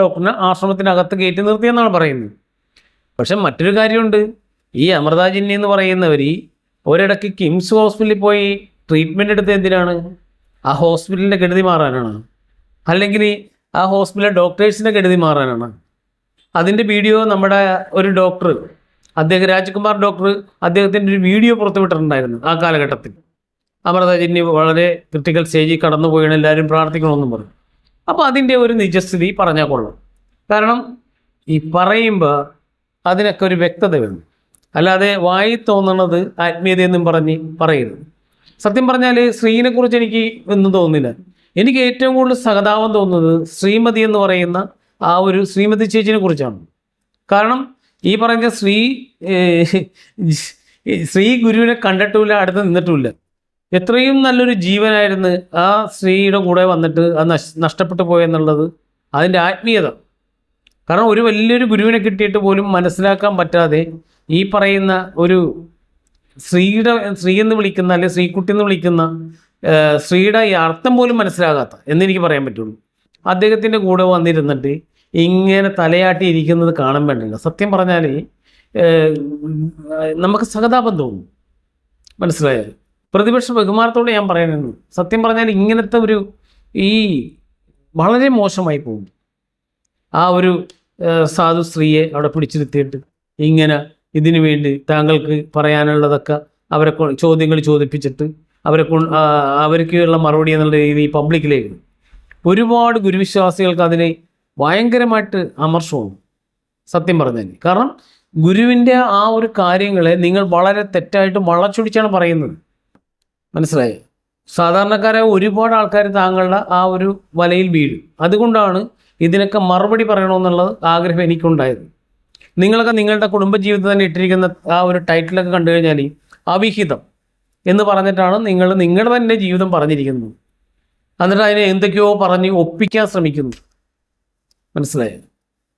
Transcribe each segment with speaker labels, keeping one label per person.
Speaker 1: ഡോക്ടറിനെ ആശ്രമത്തിനകത്ത് കയറ്റി നിർത്തിയെന്നാണ് പറയുന്നത്. പക്ഷെ മറ്റൊരു കാര്യമുണ്ട്. ഈ അമൃതാജിന്നി എന്ന് പറയുന്നവർ ഒരിടയ്ക്ക് കിംസ് ഹോസ്പിറ്റലിൽ പോയി ട്രീറ്റ്മെന്റ് എടുത്ത് എന്തിനാണ്? ആ ഹോസ്പിറ്റലിന്റെ കെടുതി മാറാനാണ്. അല്ലെങ്കിൽ ആ ഹോസ്പിറ്റലിലെ ഡോക്ടേഴ്സിന്റെ കെടുതി മാറാനാണ്. അതിന്റെ വീഡിയോ നമ്മുടെ ഒരു ഡോക്ടർ അദ്ദേഹം രാജ്കുമാർ ഡോക്ടർ അദ്ദേഹത്തിന്റെ ഒരു വീഡിയോ പുറത്തുവിട്ടിട്ടുണ്ടായിരുന്നു ആ കാലഘട്ടത്തിൽ. അമൃതജന്യ വളരെ ക്രിട്ടിക്കൽ സ്റ്റേജിൽ കടന്നു പോയാണ് എല്ലാവരും പ്രാർത്ഥിക്കണമെന്നും പറഞ്ഞു. അപ്പോൾ അതിന്റെ ഒരു നിജസ്ഥിതി പറഞ്ഞാൽ കൊള്ളും. കാരണം ഈ പറയുമ്പോൾ അതിനൊക്കെ ഒരു വ്യക്തത വേണം. അല്ലാതെ വായി തോന്നണത് ആത്മീയതയെന്നും പറഞ്ഞ് പറയരുത്. സത്യം പറഞ്ഞാൽ ശ്രീനെക്കുറിച്ച് എനിക്ക് ഒന്നും തോന്നുന്നില്ല. എനിക്ക് ഏറ്റവും കൂടുതൽ സഹതാപം തോന്നുന്നത് ശ്രീമതി എന്ന് പറയുന്ന ആ ഒരു ശ്രീമതി ചേച്ചിനെ കുറിച്ചാണ്. കാരണം ഈ പറഞ്ഞ ശ്രീ ശ്രീ ഗുരുവിനെ കണ്ടിട്ടുമില്ല അടുത്ത് നിന്നിട്ടുമില്ല. എത്രയും നല്ലൊരു ജീവനായിരുന്നു ആ സ്ത്രീയുടെ കൂടെ വന്നിട്ട് അത് നഷ് നഷ്ടപ്പെട്ടു പോയെന്നുള്ളത് അതിന്റെ ആത്മീയത. കാരണം ഒരു വലിയൊരു ഗുരുവിനെ കിട്ടിയിട്ട് പോലും മനസ്സിലാക്കാൻ പറ്റാതെ ഈ പറയുന്ന ഒരു സ്ത്രീയുടെ സ്ത്രീ എന്ന് വിളിക്കുന്ന അല്ലെങ്കിൽ സ്ത്രീക്കുട്ടി എന്ന് വിളിക്കുന്ന സ്ത്രീയുടെ ഈ അർത്ഥം പോലും മനസ്സിലാകാത്ത എന്നെനിക്ക് പറയാൻ പറ്റുള്ളൂ. അദ്ദേഹത്തിന്റെ കൂടെ വന്നിരുന്നിട്ട് ഇങ്ങനെ തലയാട്ടി ഇരിക്കുന്നത് കാണാൻ വേണ്ടില്ല. സത്യം പറഞ്ഞാൽ നമുക്ക് സഹതാപം തോന്നും. മനസ്സിലായോ? പ്രതിപക്ഷ ബഹുമാനത്തോടെ ഞാൻ പറയുന്നത് സത്യം പറഞ്ഞാൽ ഇങ്ങനത്തെ ഒരു ഈ വളരെ മോശമായി പോകും. ആ ഒരു സാധു സ്ത്രീയെ അവിടെ പിടിച്ചിരുത്തിയിട്ട് ഇങ്ങനെ ഇതിനു വേണ്ടി താങ്കൾക്ക് പറയാനുള്ളതൊക്കെ അവരെ ചോദ്യങ്ങൾ ചോദിപ്പിച്ചിട്ട് അവരെ അവർക്കുള്ള മറുപടി എന്നുള്ള രീതി പബ്ലിക്കിലേക്ക്. ഒരുപാട് ഗുരുവിശ്വാസികൾക്ക് അതിനെ ഭയങ്കരമായിട്ട് അമർഷവും. സത്യം പറഞ്ഞാൽ കാരണം ഗുരുവിന്റെ ആ ഒരു കാര്യങ്ങളെ നിങ്ങൾ വളരെ തെറ്റായിട്ട് വളച്ചൊടിച്ചാണ് പറയുന്നത്. മനസ്സിലായോ? സാധാരണക്കാരെ ഒരുപാട് ആൾക്കാർ താങ്കളുടെ ആ ഒരു വലയിൽ വീഴും. അതുകൊണ്ടാണ് ഇതിനൊക്കെ മറുപടി പറയണമെന്നുള്ളത് ആഗ്രഹം എനിക്കുണ്ടായത്. നിങ്ങളൊക്കെ നിങ്ങളുടെ കുടുംബജീവിതം തന്നെ ഇട്ടിരിക്കുന്ന ആ ഒരു ടൈറ്റിലൊക്കെ കണ്ടു കഴിഞ്ഞാൽ അവിഹിതം എന്ന് പറഞ്ഞിട്ടാണ് നിങ്ങൾ നിങ്ങളുടെ തന്നെ ജീവിതം പറഞ്ഞിരിക്കുന്നത്. എന്നിട്ട് അതിനെ എന്തൊക്കെയോ പറഞ്ഞ് ഒപ്പിക്കാൻ ശ്രമിക്കുന്നു. മനസ്സിലായോ?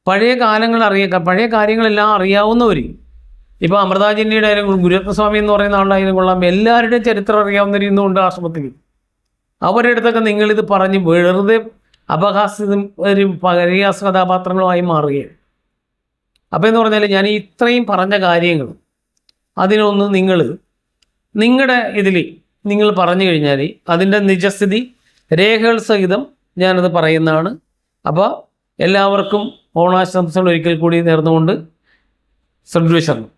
Speaker 1: പഴയ കാലങ്ങൾ അറിയ പഴയ കാര്യങ്ങളെല്ലാം അറിയാവുന്നവർ ഇപ്പോൾ അമൃതാജിന്റെ ആയാലും ഗുരുരത്നസ്വാമി എന്ന് പറയുന്ന ആളായാലും കൊള്ളാം. എല്ലാവരുടെയും ചരിത്രം അറിയാവുന്നവർ ഇന്നുണ്ട് ആശ്രമത്തിൽ. അവരുടെ അടുത്തൊക്കെ നിങ്ങളിത് പറഞ്ഞ് വെറുതെ അപഹാസ്യതും ഒരു പരിഹാസ കഥാപാത്രങ്ങളുമായി മാറുകയാണ്. അപ്പോൾ എന്ന് പറഞ്ഞാൽ ഞാൻ ഇത്രയും പറഞ്ഞ കാര്യങ്ങൾ അതിനൊന്ന് നിങ്ങൾ നിങ്ങളുടെ ഇതിൽ നിങ്ങൾ പറഞ്ഞു കഴിഞ്ഞാൽ അതിന്റെ നിജസ്ഥിതി രേഖകൾ സഹിതം ഞാനത് പറയുന്നതാണ്. അപ്പോൾ എല്ലാവർക്കും ഓണാശംസകൾ ഒരിക്കൽ കൂടി നേർന്നുകൊണ്ട് സദ്വേഷണം